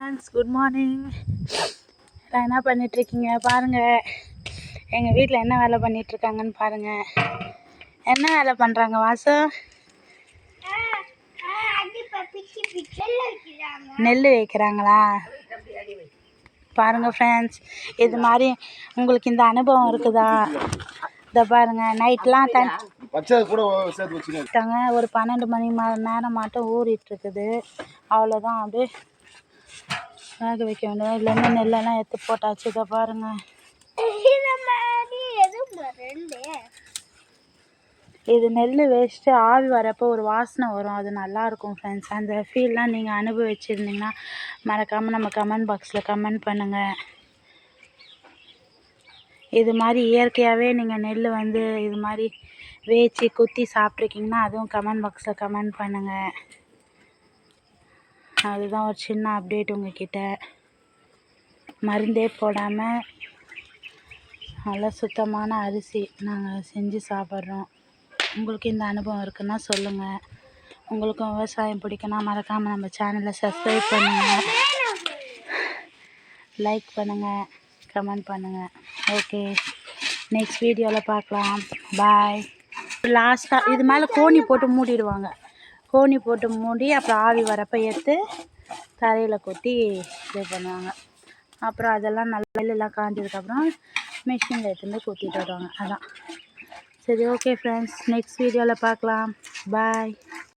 Friends good morning எல்லாம் என்ன பண்ணிகிட்ருக்கீங்க பாருங்கள் எங்கள் வீட்டில் என்ன வேலை பண்ணிகிட்ருக்காங்கன்னு பாருங்கள் என்ன வேலை பண்ணுறாங்க வாசு? நெல் வைக்கிறாங்களா? பாருங்கள் ஃப்ரெண்ட்ஸ் இது மாதிரி உங்களுக்கு இந்த அனுபவம் இருக்குதா? இதை பாருங்கள் நைட்லாம் தண்ணி பச்சை கூட சேர்த்து வச்சுக்கோங்க. விட்டாங்க ஒரு பன்னெண்டு மணி ம நேரம் மட்டும் ஊறிட்டு இருக்குது அவ்வளோதான் அப்படியே வேக வைக்க வேண்டியது இதுலேருந்து நெல்லெல்லாம் எடுத்து போட்டாச்சு. இதை பாருங்க. இது நெல் வேஸ்ட்டு. ஆவி வரப்போ ஒரு வாசனை வரும். அது நல்லாயிருக்கும் ஃப்ரெண்ட்ஸ் அந்த ஃபீல்லாம் நீங்கள் அனுபவிச்சிருந்தீங்கன்னா மறக்காமல் நம்ம கமெண்ட் பாக்ஸில் கமெண்ட் பண்ணுங்கள் இது மாதிரி இயற்கையாகவே நீங்கள் நெல் வந்து இது மாதிரி வேய்ச்சி குத்தி சாப்பிட்ருக்கீங்கன்னா அதுவும் கமெண்ட் பாக்ஸில் கமெண்ட் பண்ணுங்கள் அதுதான் ஒரு சின்ன அப்டேட் உங்ககிட்ட. மருந்தே போடாமல் நல்லா சுத்தமான அரிசி நாங்கள் செஞ்சு சாப்பிட்றோம். உங்களுக்கு இந்த அனுபவம் இருக்குன்னா சொல்லுங்கள் உங்களுக்கும் விவசாயம் பிடிக்குன்னா மறக்காமல் நம்ம சேனலை சப்ஸ்கிரைப் பண்ணுங்கள் லைக் பண்ணுங்கள் கமெண்ட் பண்ணுங்கள் ஓகே நெக்ஸ்ட் வீடியோவில் பார்க்கலாம். பாய் லாஸ்ட்டாக இது மேலே கோணி போட்டு மூடிடுவாங்க. கோணி போட்டு மூடி அப்புறம் ஆவி வரப்போ எடுத்து தரையில் கொட்டி இது பண்ணுவாங்க. அப்புறம் அதெல்லாம் நல்லா வெள்ளெல்லாம் காஞ்சதுக்கப்புறம் மிஷினில் எடுத்துகிட்டு கொத்திட்டு வருவாங்க. அதான். சரி ஓகே ஃப்ரெண்ட்ஸ் நெக்ஸ்ட் வீடியோவில் பார்க்கலாம். பாய்